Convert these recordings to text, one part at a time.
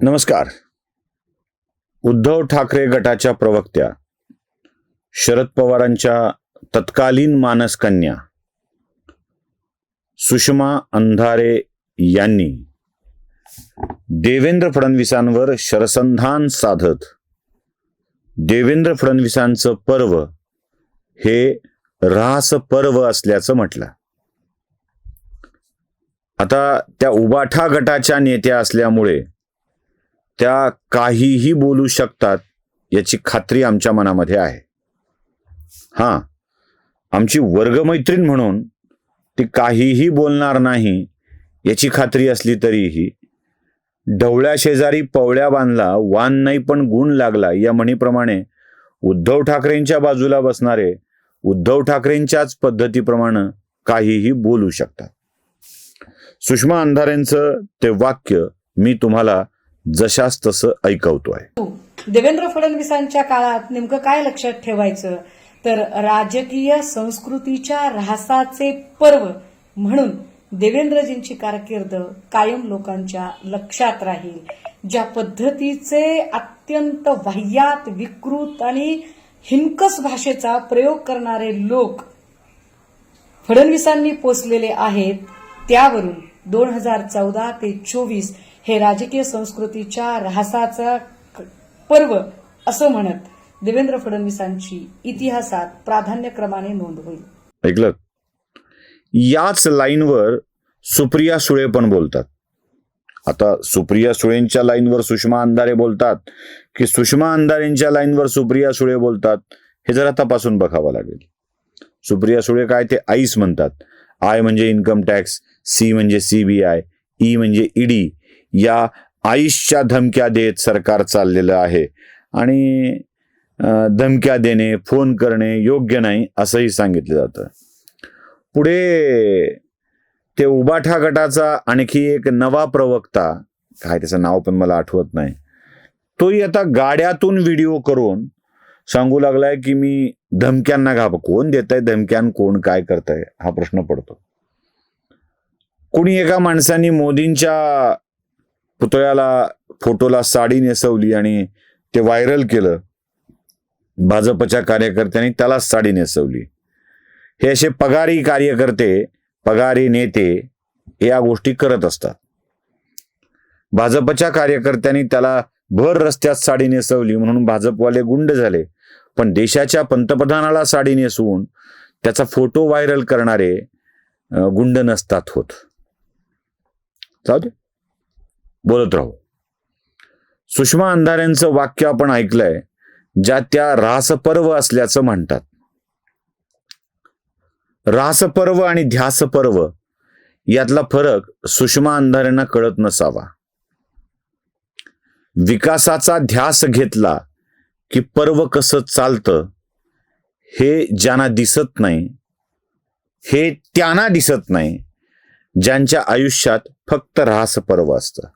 नमस्कार. उद्धव ठाकरे गटाच्या प्रवक्त्या शरद पवारांच्या तत्कालीन मानसकन्या सुषमा अंधारे यांनी देवेंद्र फडणवीसांवर शरसंधान साधत देवेंद्र फडणवीसांचं पर्व हे रास पर्व असल्याचं म्हटलं. आता त्या उबाठा गटाच्या नेत्या असल्यामुळे त्या काहीही बोलू शकतात याची खात्री आमच्या मनामध्ये आहे. हां आमची वर्गमैत्रीण म्हणून ती काहीही बोलणार नाही याची खात्री असली तरीही ढवळ्या शेजारी पवळ्या बांधला वान नाही पण गुण लागला या म्हणीप्रमाणे उद्धव ठाकरेंच्या बाजूला बसणारे उद्धव ठाकरेंच्याच पद्धतीप्रमाणे काहीही बोलू शकतात. सुषमा अंधारेंचं ते वाक्य मी तुम्हाला जशास तसं ऐकवतोय. हो. देवेंद्र फडणवीसांच्या काळात नेमकं काय लक्षात ठेवायचं? तर राजकीय संस्कृतीच्या ऱ्हासाचे पर्व म्हणून देवेंद्रजींची कारकीर्द कायम लोकांच्या लक्षात राहील. ज्या पद्धतीचे अत्यंत वाह्यात विकृत आणि हिंकस भाषेचा प्रयोग करणारे लोक फडणवीसांनी पोचलेले आहेत त्यावरून दोन हजार चौदा ते चोवीस हे राजकीय संस्कृतीच्या ऱ्हासाचा पर्व असं म्हणत देवेंद्र फडणवीसांची इतिहासात प्राधान्यक्रमाने नोंद होईल. ऐकलं? याच लाईनवर सुप्रिया सुळे पण बोलतात. आता सुप्रिया सुळेंच्या लाईनवर सुषमा अंधारे बोलतात की सुषमा अंधारेंच्या लाईनवर सुप्रिया सुळे बोलतात हे जरा तपासून बघावं लागेल. सुप्रिया सुळे काय ते आईस म्हणतात. आय म्हणजे इन्कम टॅक्स सी म्हणजे सीबीआय ई म्हणजे ईडी या आईसच्या धमक्या देत सरकार चाललेलं आहे. आणि धमक्या देणे फोन करणे योग्य नाही असंही सांगितलं जातं. पुढे ते उबाठा गटाचा आणखी एक नवा प्रवक्ता काय त्याचं नाव पण मला आठवत नाही तोही आता गाड्यातून व्हिडिओ करून सांगू लागलाय की मी धमक्यांना घाब कोण देत आहे धमक्यान कोण काय करताय हा प्रश्न पडतो. कुणी एका माणसाने मोदींच्या पुतळ्याला फोटोला साडी नेसवली आणि ते व्हायरल केलं. भाजपच्या कार्यकर्त्यांनी त्याला साडी नेसवली. हे असे पगारी कार्यकर्ते पगारी नेते या गोष्टी करत असतात. भाजपच्या कार्यकर्त्यांनी त्याला भर रस्त्यात साडी नेसवली म्हणून भाजपवाले गुंड झाले. पण देशाच्या पंतप्रधानाला साडी नेसवून त्याचा फोटो व्हायरल करणारे गुंड नसतात होत. जाऊ दे. बोलत राहू. सुषमा अंधाऱ्यांचं वाक्य आपण ऐकलंय ज्या त्या रासपर्व असल्याचं म्हणतात. रासपर्व आणि ध्यासपर्व यातला फरक सुषमा अंधाऱ्यांना कळत नसावा. विकासाचा ध्यास घेतला की पर्व कसं चालतं हे ज्यांना दिसत नाही हे त्यांना दिसत नाही ज्यांच्या आयुष्यात फक्त रास पर्व असतं.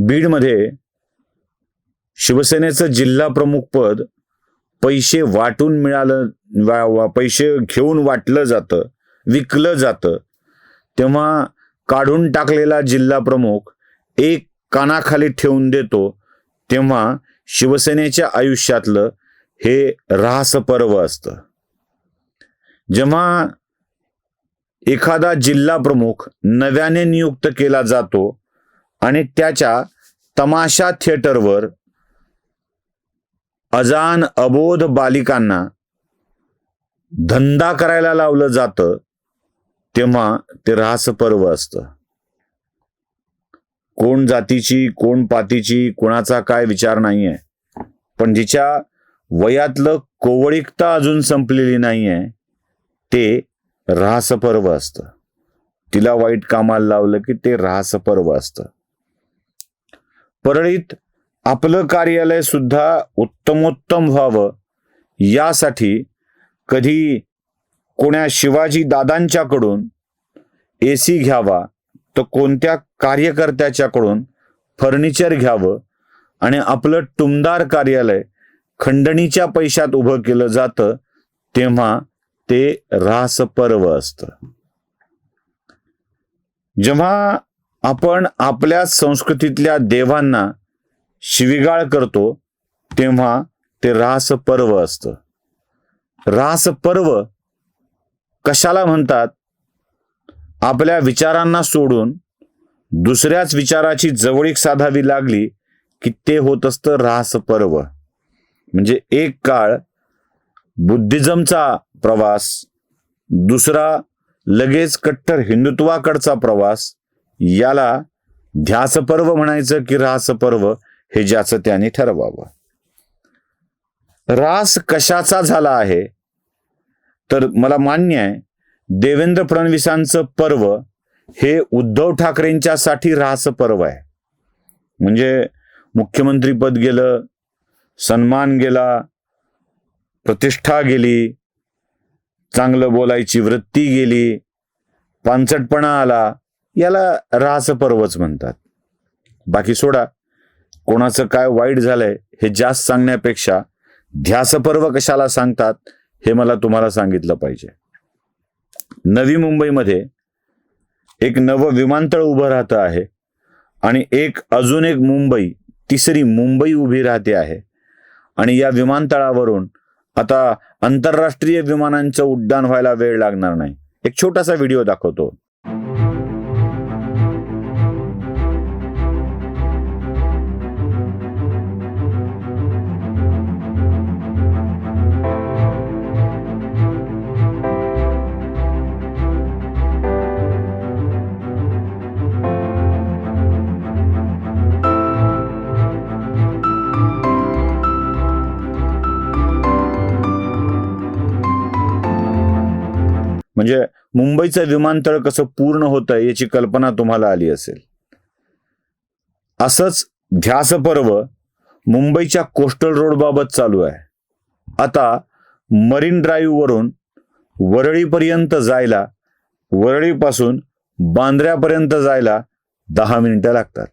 बीडमध्ये शिवसेनेचं जिल्हा प्रमुख पद पैसे वाटून मिळालं वा- वा- पैसे घेऊन वाटलं जातं विकलं जातं. तेव्हा काढून टाकलेला जिल्हा प्रमुख एक कानाखाली ठेवून देतो तेव्हा शिवसेनेच्या आयुष्यातलं हे राहस पर्व असतं. जेव्हा एखादा जिल्हा प्रमुख नव्याने नियुक्त केला जातो आणि त्याच्या तमाशा थिएटरवर अजान अबोध बालिकांना धंदा करायला लावलं जातं तेव्हा ते राहस पर्व असतं. कोण जातीची कोण पातीची कोणाचा काय विचार नाहीये. पण जिच्या वयातलं कोवळिकता अजून संपलेली नाहीये ते राहस पर्व असतं. तिला वाईट कामाला लावलं की ते राहस पर्व असतं. परळीत आपलं कार्यालय सुद्धा उत्तमोत्तम व्हावं यासाठी कधी कोण्या शिवाजी दादांच्याकडून ए सी घ्यावा तर कोणत्या कार्यकर्त्याच्याकडून फर्निचर घ्यावं आणि आपलं टुमदार कार्यालय खंडणीच्या पैशात उभं केलं जातं तेव्हा ते रास पर्व असतं. जेव्हा आपण आपल्या संस्कृतीतल्या देवांना शिविगाळ करतो तेव्हा ते रास पर्व असतं. रास पर्व कशाला म्हणतात? आपल्या विचारांना सोडून दुसऱ्याच विचाराची जवळीक साधावी लागली की ते होत असतं रास पर्व म्हणजे एक काळ बुद्धिझमचा प्रवास दुसरा लगेच कट्टर हिंदुत्वाकडचा प्रवास याला ध्यास पर्व म्हणायचं की रासपर्व हे ज्याचं त्याने ठरवावं. रास कशाचा झाला आहे? तर मला मान्य आहे देवेंद्र फडणवीसांचं पर्व हे उद्धव ठाकरेंच्यासाठी रास पर्व आहे. म्हणजे मुख्यमंत्रीपद गेलं सन्मान गेला प्रतिष्ठा गेली चांगलं बोलायची वृत्ती गेली पानचटपणा आला याला रासपर्वच म्हणतात. बाकी सोडा कोणाचं काय वाईट झालंय हे जास्त सांगण्यापेक्षा ध्यासपर्व कशाला सांगतात हे मला तुम्हाला सांगितलं पाहिजे. नवी मुंबईमध्ये एक नवं विमानतळ उभं राहतं आहे आणि एक अजून एक मुंबई तिसरी मुंबई उभी राहते आहे. आणि या विमानतळावरून आता आंतरराष्ट्रीय विमानांचं उड्डाण व्हायला वेळ लागणार नाही. एक छोटासा व्हिडिओ दाखवतो. म्हणजे मुंबईचं विमानतळ कसं पूर्ण होतं याची कल्पना तुम्हाला आली असेल. असंच ध्यासपर्व मुंबईच्या कोस्टल रोड बाबत चालू आहे. आता मरीन ड्राईव्ह वरून वरळीपर्यंत जायला वरळीपासून बांद्र्यापर्यंत जायला दहा मिनिटं लागतात.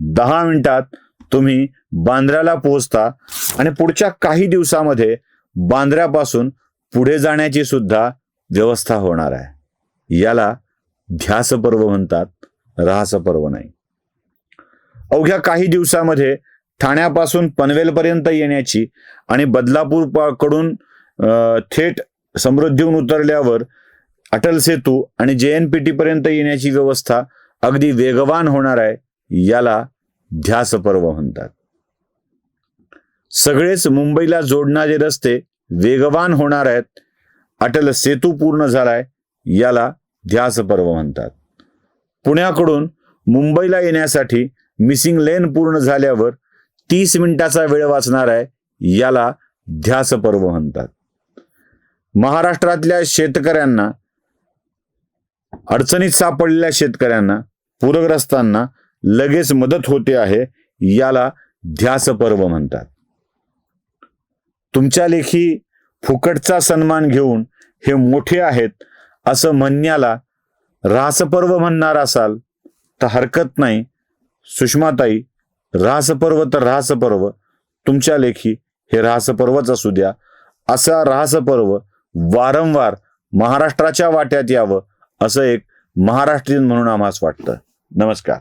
दहा मिनिटात तुम्ही बांद्र्याला पोहोचता आणि पुढच्या काही दिवसामध्ये बांद्र्यापासून पुढे जाण्याची सुद्धा व्यवस्था होणार आहे. याला ध्यास पर्व म्हणतात. राहस पर्व नाही. अवघ्या काही दिवसामध्ये ठाण्यापासून पनवेलपर्यंत येण्याची आणि बदलापूरकडून थेट समृद्धीहून उतरल्यावर अटल सेतू आणि जे एन पी टी पर्यंत येण्याची व्यवस्था अगदी वेगवान होणार आहे याला ध्यास पर्व म्हणतात. सगळेच मुंबईला जोडणारे रस्ते वेगवान होणार आहेत अटल सेतू पूर्ण झालाय याला ध्यास पर्व म्हणतात. पुण्याकडून मुंबईला येण्यासाठी मिसिंग लेन पूर्ण झाल्यावर तीस मिनिटाचा वेळ वाचणार आहे याला ध्यास पर्व म्हणतात. महाराष्ट्रातल्या शेतकऱ्यांना अडचणीत सापडलेल्या शेतकऱ्यांना पूरग्रस्तांना लगेच मदत होते आहे याला ध्यास पर्व म्हणतात. तुमच्या लेखी फुकटचा सन्मान घेऊन हे मोठे आहेत असं म्हणण्याला रासपर्व म्हणणार असाल तर हरकत नाही. सुषमाताई रासपर्व तर रासपर्व. तुमच्या लेखी हे रासपर्वच असू द्या. असा रासपर्व वारंवार महाराष्ट्राच्या वाट्यात यावं असं एक महाराष्ट्रीयन म्हणून आम्हास वाटतं. नमस्कार.